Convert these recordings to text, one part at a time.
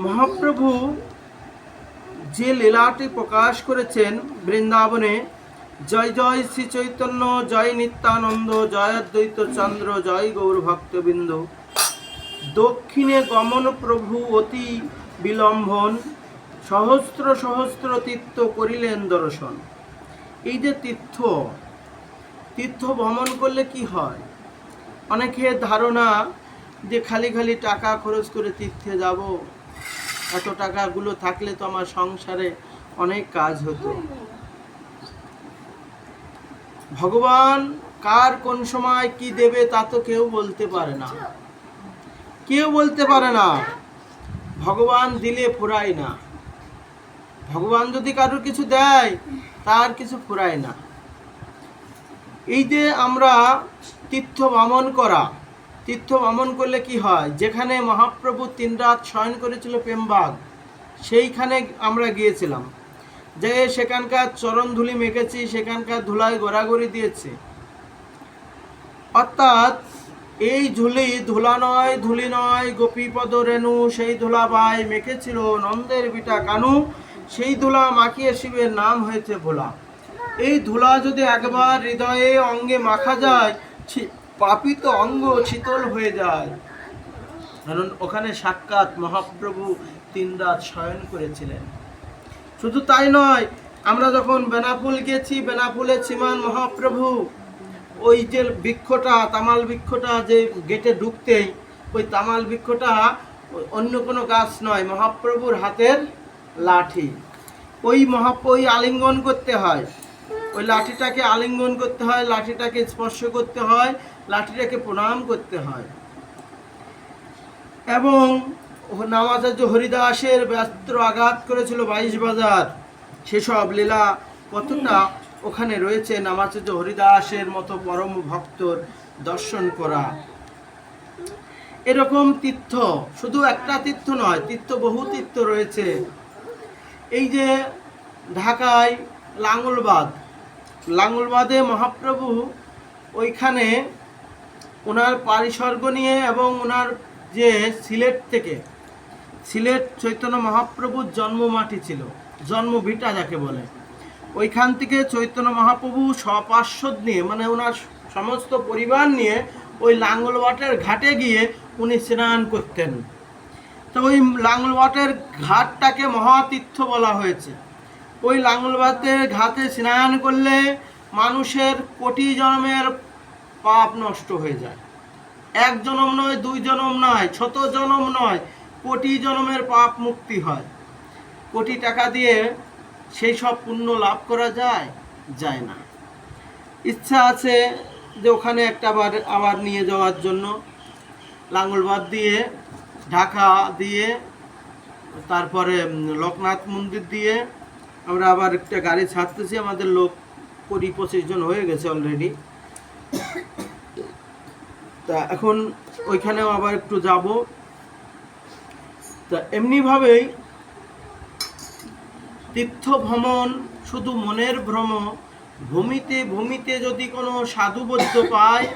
মহাপ্রভু যে লীলাটি প্রকাশ করেছেন বৃন্দাবনে, জয় জয় শ্রী চৈতন্য, জয় নিত্যানন্দ, জয় অদ্বৈত চন্দ্র, জয় গৌর ভক্তবৃন্দ। দক্ষিণে গমন প্রভু অতি বিলম্বন, সহস্র সহস্র তীর্থ করিলেন দর্শন। এই যে তীর্থ তীর্থ ভ্রমণ করলে কি হয়? অনেকের ধারণা যে খালি খালি টাকা খরচ করে তীর্থে যাব এত টাকাগুলো থাকলে তো আমার সংসারে অনেক কাজ হতো। ভগবান কার কোন সময় কি দেবে তা তো কেউ বলতে পারে না। কেউ বলতে পারে না। ভগবান দিলে ফুরায় না। ভগবান যদি কারোর কিছু দেয়, তার কিছু ফুরায় না। এই যে আমরা তীর্থ ভ্রমণ করা তীর্থ ভ্রমণ করলে কি হয়? যেখানে মহাপ্রভু তিন রাত শয়ন করেছিল প্রেমবাগ, সেইখানে আমরা গিয়েছিলাম। যে সেখানকার চরণ ধুলি মেখেছি, সেখানকার ধুলায় গড়াগড়ি দিয়েছে। অর্থাৎ এই ঝুলি ধুলা নয়, ধুলি নয়, গোপীপদ রেণু, সেই ধুলা বাই মেখেছিল নন্দের বিটা কানু, সেই ধুলা মাখিয়ে শিবের নাম হয়েছে ভোলা। এই ধুলা যদি একবার হৃদয়ে অঙ্গে মাখা যায় পাপিত অঙ্গ শীতল হয়ে যায়। কারণ ওখানে সাক্ষাৎ মহাপ্রভু তিন রাত শয়ন করেছিলেন। শুধু তাই নয়, আমরা যখন বেনাপুল গেছি বেনাপুলে ছিমান মহাপ্রভু, ওই যে বৃক্ষটা, তামাল বৃক্ষটা যে গেটে ঢুকতেই, ওই তামাল বৃক্ষটা অন্য কোনো গাছ নয়, মহাপ্রভুর হাতের লাঠি। ওই মহা, ওই আলিঙ্গন করতে হয়। ওই লাঠিটাকে আলিঙ্গন করতে হয়, লাঠিটাকে স্পর্শ করতে হয়, লাঠিটাকে প্রণাম করতে হয়। এবং নামাচার্য হরিদাসের ব্যস্ত্র আঘাত করেছিল বাইশ বাজার। সেসব লীলা কতটা ওখানে রয়েছে? নামাচার্য হরিদাসের মতো পরম ভক্তর দর্শন করা। এরকম তীর্থ শুধু একটা তীর্থ নয়, তীর্থ বহু তীর্থ রয়েছে। এই যে ঢাকায় লাঙ্গলবাদ লাঙ্গলবাদে মহাপ্রভু ওইখানে ওনার পারিসর্গ নিয়ে এবং ওনার যে সিলেট থেকে, সিলেট চৈতন্য মহাপ্রভুর জন্ম মাটি ছিল জন্ম ভিটা যাকে বলে। ওইখান থেকে চৈতন্য মহাপ্রভু সপার্শ্বদ নিয়ে মানে ওনার সমস্ত পরিবার নিয়ে ওই লাঙ্গলবাটের ঘাটে গিয়ে উনি স্নান করতেন। তো ওই লাঙ্গলবাটের ঘাটটাকে মহাতীর্থ বলা হয়েছে। ওই লাঙ্গলবাটের ঘাটে স্নান করলে মানুষের কোটি জন্মের পাপ নষ্ট হয়ে যায়। এক জনম নয়, দুই জনম নয় শত জনম নয়, কোটি জনমের পাপ মুক্তি হয়। কোটি টাকা দিয়ে সেই সব পুণ্য লাভ করা যায় যায় না। ইচ্ছা আছে যে ওখানে একটা আবার আবার নিয়ে যাওয়ার জন্য। লাঙ্গলবাদ দিয়ে, ঢাকা দিয়ে, তারপরে লোকনাথ মন্দির দিয়ে আমরা আবার একটা গাড়ি ছাড়তেছি, আমাদের লোক কুড়ি পঁচিশ জন হয়ে গেছে অলরেডি তা এখন ওইখানেও আবার একটু যাব। তা এমনিভাবেই তীর্থ ভ্রমণ শুধু মনের ভ্রম, ভূমিতে ভূমিতে যদি কোনো সাধুবদ্ধ পায়,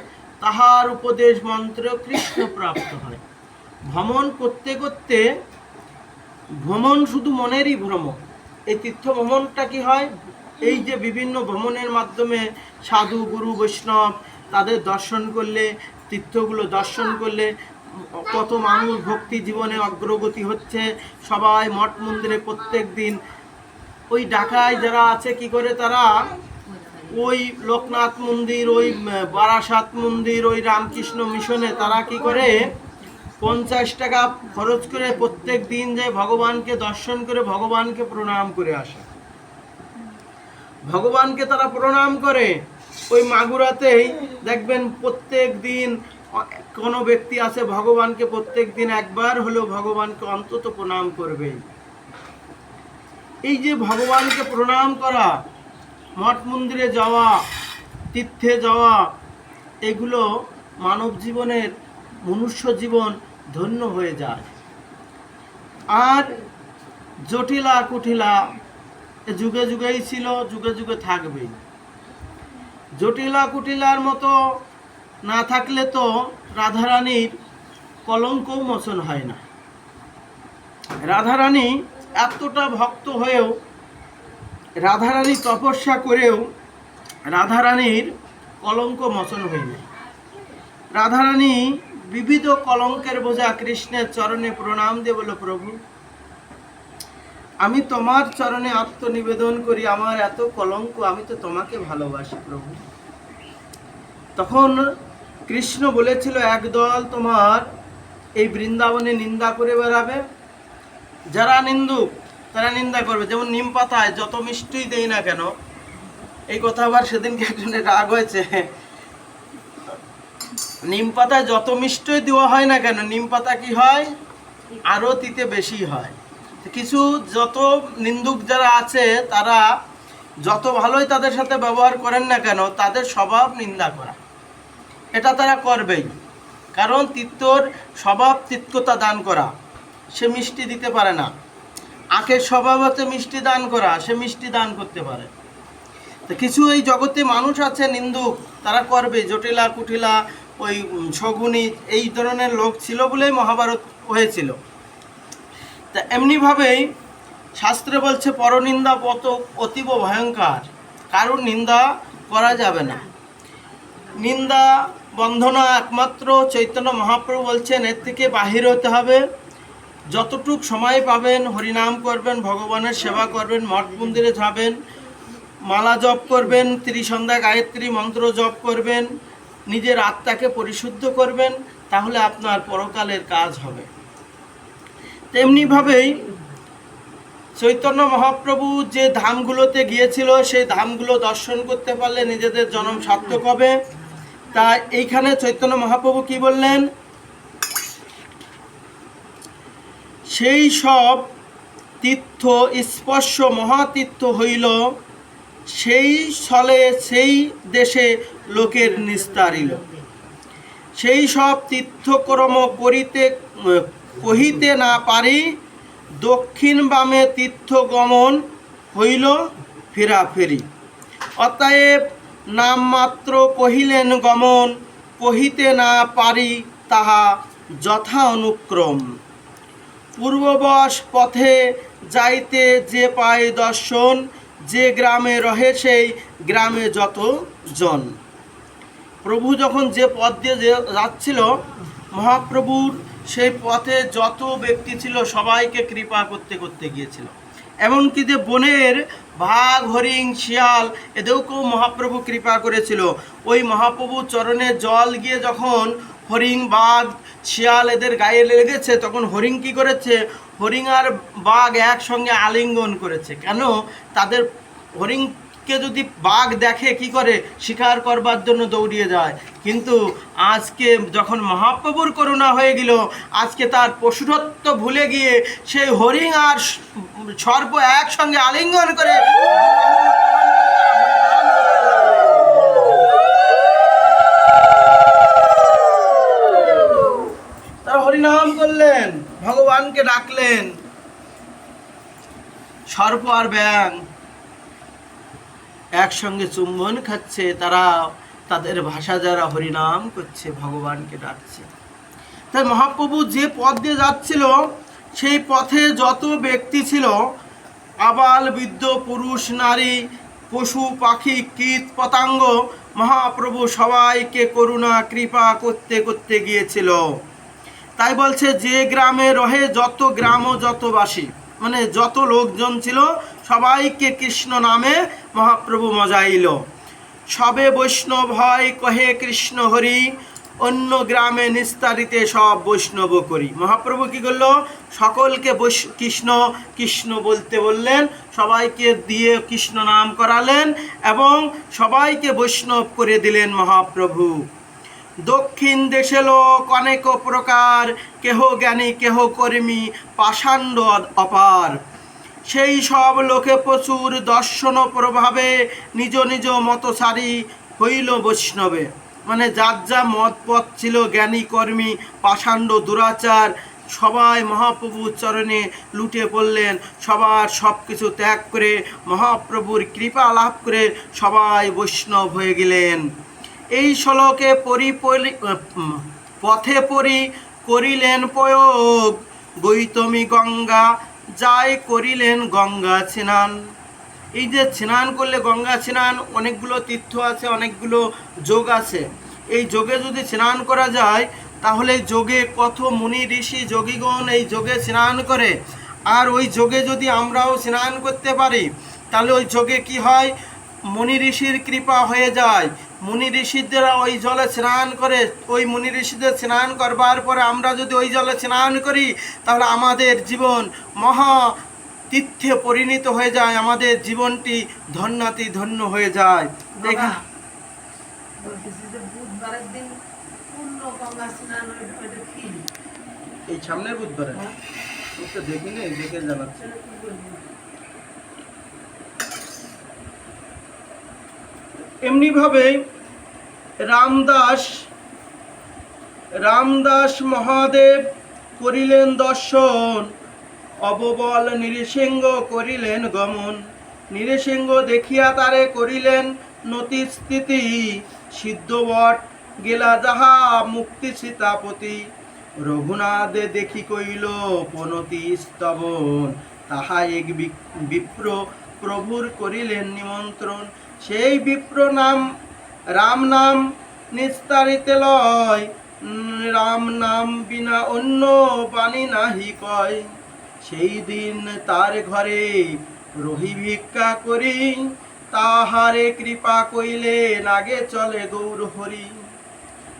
তাহার উপদেশ মন্ত্র কৃষ্ণ প্রাপ্ত হয়। ভ্রমণ করতে করতে, ভ্রমণ শুধু মনেরই ভ্রম এই তীর্থ ভ্রমণটা কি হয়? এই যে বিভিন্ন ভ্রমণের মাধ্যমে সাধু, গুরু, বৈষ্ণব তাদের দর্শন করলে, তীর্থগুলো দর্শন করলে কত মানুষ ভক্তি জীবনে অগ্রগতি হচ্ছে। সবাই মঠ মন্দিরে প্রত্যেক দিন। ওই ঢাকায় যারা আছে, কি করে তারা? ওই লোকনাথ মন্দির, ওই বারাসাত মন্দির, ওই রামকৃষ্ণ মিশনে তারা কি করে? পঞ্চাশ টাকা খরচ করে প্রত্যেক দিন যায় ভগবানকে দর্শন করে ভগবানকে প্রণাম করে আসে। ভগবানকে তারা প্রণাম করে। ওই মাগুরাতেই দেখবেন প্রত্যেক দিন কোনো ব্যক্তি আছে ভগবানকে প্রত্যেক দিন একবার হলেও ভগবানকে অন্তত প্রণাম করবে এই যে ভগবানকে প্রণাম করা, মঠ মন্দিরে যাওয়া, তীর্থে যাওয়া, এগুলো মানব জীবনের মনুষ্য জীবন ধন্য হয়ে যায়। আর জটিলা কুটিলা এ যুগে যুগেই ছিল, যুগে যুগে থাকবেই। জটিলা কুটিলার মতো না থাকলে তো রাধারানীর কলঙ্কও মোচন হয় না। রাধারানী এতটা ভক্ত হয়েও, রাধারানী তপস্যা করেও রাধারানীর কলঙ্ক মোচন হয়নি রাধারানী বিবিধ কলঙ্কের বোঝা কৃষ্ণের চরণে প্রণাম দিয়ে বলল প্রভু। আমি তোমার চরণে আত্মনিবেদন করি, আমার এত কলঙ্ক, আমি তো তোমাকে ভালোবাসি প্রভু। তখন কৃষ্ণ বলেছিল, একদল তোমার এই বৃন্দাবনে নিন্দা করে বেড়াবে। যারা নিন্দুক তারা নিন্দা করবে। যেমন নিম পাতায় যত মিষ্টি দেই না কেন, এই কথা আবার সেদিনকে একজনের রাগ হয়েছে। নিম পাতায় যত মিষ্টিই দেওয়া হয় না কেন, নিম পাতা কি হয়? আরও তিতে বেশি হয়। কিছু যত নিন্দুক যারা আছে, তারা যত ভালোই তাদের সাথে ব্যবহার করেন না কেন, তাদের স্বভাব নিন্দা করা। এটা তারা করবেই। কারণ তিত্তর স্বভাব তিক্ততা দান করা। সে মিষ্টি দিতে পারে না। আখের স্বভাব হচ্ছে মিষ্টি দান করা, সে মিষ্টি দান করতে পারে। তো কিছু এই জগতে মানুষ আছে, নিন্দুক, তারা করবে জটিলা, কুটিলা ওই শগুনি এই ধরনের লোক ছিল বলেই মহাভারত হয়েছিল। তা এমনিভাবেই শাস্ত্রে বলছে, পরনিন্দা পত অতীব ভয়ঙ্কর, কারোর নিন্দা করা যাবে না। নিন্দা বন্ধনা একমাত্র চৈতন্য মহাপ্রভু বলছেন, এর থেকে বাহির হতে হবে। যতটুক সময় পাবেন, হরিনাম করবেন, ভগবানের সেবা করবেন, মঠ মন্দিরে যাবেন, মালা জপ করবেন, ত্রিসন্ধ্যা গায়ত্রী মন্ত্র জপ করবেন নিজের আত্মাকে পরিশুদ্ধ করবেন, তাহলে আপনার পরকালের কাজ হবে। তেমনিভাবেই চৈতন্য মহাপ্রভু যে ধামগুলোতে গিয়েছিল, সেই ধামগুলো দর্শন করতে পারলে নিজেদের জন্ম সার্থক হবে। তা এইখানে চৈতন্য মহাপ্রভু কি বললেন? সেই সব তীর্থ স্পর্শ মহাতীর্থ হইল সেই স্থলে সেই দেশে লোকের নিস্তারিল। সেই সব তীর্থক্রম করিতে, কহিতে না পারি, দক্ষিণ বামে তীর্থগমন হইল ফেরাফেরি। অতএব নামমাত্র কহিলেন গমন, কহিতে না পারি তাহা যথা অনুক্রম। পূর্ববশ পথে যাইতে যে পায় দর্শন যে গ্রামে রহে সেই গ্রামে যত জন। প্রভু যখন যে পথ দিয়ে যাচ্ছিল, মহাপ্রভুর সেই পথে যত ব্যক্তি ছিল, সবাইকে কৃপা করতে করতে গিয়েছিল। এমনকি যে বনের বাঘ হরিং শিয়াল এদেরকেও মহাপ্রভু কৃপা করেছিল। ওই মহাপ্রভু চরণে জল গিয়ে যখন হরিং বাঘ, শিয়াল এদের গায়ে লেগেছে, তখন হরিং কি করেছে? হরিং আর বাঘ একসঙ্গে আলিঙ্গন করেছে। কেন? তাদের হরিণকে যদি বাঘ দেখে কি করে? শিকার করবার জন্য দৌড়িয়ে যায়। কিন্তু আজকে যখন মহাপ্রভুর করুণা হয়ে গেল, আজকে তার পশুরত্ব ভুলে গিয়ে সেই হরিণ আর সর্প একসঙ্গে আলিঙ্গন করে তারা হরিনাম করলেন। ভগবানকে ডাকলেন। সর্প আর ব্যাং একসঙ্গে চুম্বন খাচ্ছে, তারা তাদের ভাষা যারা হরিনাম করছে, ভগবানকে ডাকছে। তাই মহাপ্রভু যে পথ দিয়ে যাচ্ছিল, সেই পথে যত ব্যক্তি ছিল, আবাল, বৃদ্ধ, পুরুষ, নারী, পশু, পাখি, কীট, পতাঙ্গ, মহাপ্রভু সবাইকে করুণা, কৃপা করতে করতে গিয়েছিল। তাই বলছে, যে গ্রামে রহে যত গ্রাম ও যত বাসী। মানে যত লোকজন ছিল, সবাইকে কৃষ্ণ নামে মহাপ্রভু মজাইল। সবে বৈষ্ণব হয়, কহে কৃষ্ণ হরি, অন্য গ্রামে নিস্তারিতে সব বৈষ্ণব করি। মহাপ্রভু কি করল? সকলকে বৈশ- কৃষ্ণ কৃষ্ণ বলতে বললেন, সবাইকে দিয়ে কৃষ্ণ নাম করালেন এবং সবাইকে বৈষ্ণব করে দিলেন মহাপ্রভু। দক্ষিণ দেশে লোক অনেক প্রকার, কেহ জ্ঞানী, কেহ কর্মী পাষাণ্ড অপার। সেই সব লোকে প্রচুর দর্শন প্রভাবে নিজ নিজ মতসারি হইল বৈষ্ণবে। মানে যার যা মত পথ ছিল জ্ঞানী, কর্মী, পাষাণ্ড, দুরাচার, সবাই মহাপ্রভুর চরণে লুটে পড়লেন। সবার সব কিছু ত্যাগ করে মহাপ্রভুর কৃপা লাভ করে সবাই বৈষ্ণব হয়ে গেলেন। এই শ্লোকে পরি পরি- পথে পরি করিলেন প্রয়োগ। গৌতমী গঙ্গা, যাই করিলেন গঙ্গা স্নান। এই যে স্নান করলে গঙ্গা স্নান, অনেকগুলো তীর্থ আছে, অনেকগুলো যোগ আছে। এই যোগে যদি স্নান করা যায়, তাহলে যোগে কত মুনি ঋষি যোগীগণ এই যোগে স্নান করে। আর ওই যোগে যদি আমরাও স্নান করতে পারি, তাহলে ওই যোগে কি হয়? মুনি ঋষির কৃপা হয়ে যায়। মুনি ঋষিদের ওই জলে স্নান করে ওই মুনি ঋষিদের স্নান করবার পরে আমরা যদি ওই জলে স্নান করি তাহলে আমাদের জীবন মহা তীর্থে পরিণত হয়ে যায় আমাদের জীবনটি ধন্যাতি ধন্য হয়ে যায়। কি? এই সামনের বুধবারে? হ্যাঁ? দেখিনি দেখে জানাচ্ছি সেটা কি বলব? এমনিভাবে রামদাস রামদাস মহাদেব করিলেন দর্শন, অববল নৃসিংহ করিলেন গমন। নৃসিংহ দেখিয়া তারে করিলেন নতি স্থিতি সিদ্ধবট গেলা যাহা মুক্তি সীতাপতি। রঘুনাথ দেখি কইল, পনতি স্তবন। তাহা এক বিপ্র প্রভুর করিলেন নিমন্ত্রণ। সেই বিপ্র নাম, রাম নাম নিস্তারিতে লয়। রাম নাম বিনা অন্য বাণী নাহি কয়। সেই দিন তার ঘরে রহি ভিক্ষা করি, তাহারে কৃপা কইলে নাগে চলে গৌর হরি।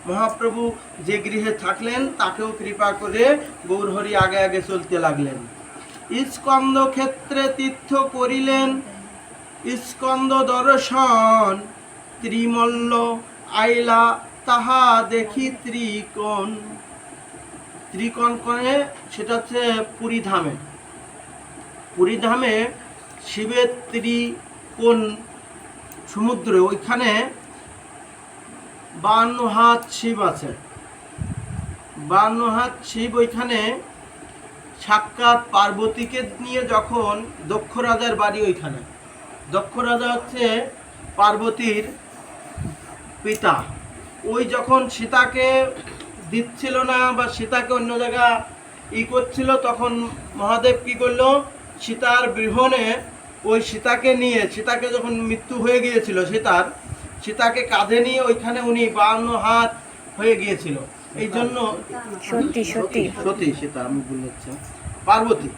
মহাপ্রভু যে গৃহে থাকলেন, তাকেও কৃপা করে গৌরহরি আগে আগে চলতে লাগলেন। স্কন্দ ক্ষেত্রে তীর্থ করিলেন স্কন্দ দর্শন, ত্রিমল্ল আইলা তাহা দেখি ত্রিকোণ। ত্রিকোণ কোণে সেটা হচ্ছে পুরী ধামে। পুরী ধামে শিবের ত্রিকোণ সমুদ্রে ওইখানে বান্ন হাত শিব আছে। বান্ন হাত শিব ওইখানে সাক্ষাৎ পার্বতীকে নিয়ে যখন দক্ষ রাজার বাড়ি ওইখানে। দক্ষ রাজা হচ্ছে পার্বতীর পিতা ওই যখন সীতাকে দিচ্ছিল না বা সীতাকে অন্য জায়গা ই করছিল তখন মহাদেব কি করল সীতার বিহনে ওই সীতাকে নিয়ে সীতাকে যখন মৃত্যু হয়ে গিয়েছিল সীতার সীতাকে কাঁধে নিয়ে ওইখানে উনি বান্ন হাত হয়ে গিয়েছিল এই জন্য সতী, সতী। সতী সীতা আমি বলেছি পার্বতী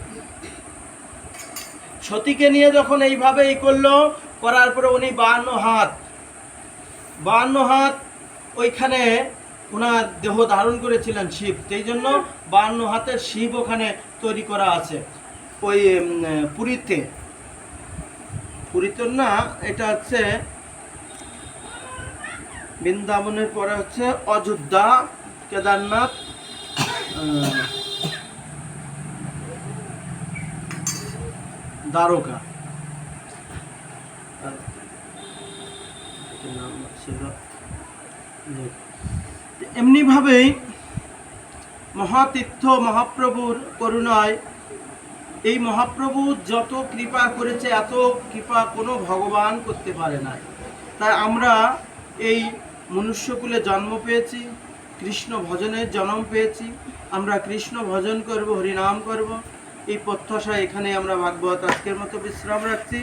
সতীকে নিয়ে যখন এইভাবে ই করল, করার পরে উনি বান্ন হাত বান্ন হাত ওইখানে ওনার দেহ ধারণ করেছিলেন শিব। সেই জন্য বান্ন হাতের শিব ওখানে তৈরি করা আছে। ওই পুরীতে। পুরীতে না, এটা হচ্ছে বৃন্দাবনের পরে হচ্ছে অযোধ্যা, কেদারনাথ দ্বারকা। এমনিভাবেই মহাতীর্থ মহাপ্রভুর করুণায় এই মহাপ্রভু যত কৃপা করেছে, এত কৃপা কোনো ভগবান করতে পারে না তাই আমরা এই মনুষ্যকুলে জন্ম পেয়েছি, কৃষ্ণ ভজনের জন্ম পেয়েছি। আমরা কৃষ্ণ ভজন করব, হরিনাম করব। এই প্রত্যাশা এখানে আমরা ভাগবত আজকের মতো বিশ্রাম রাখছি।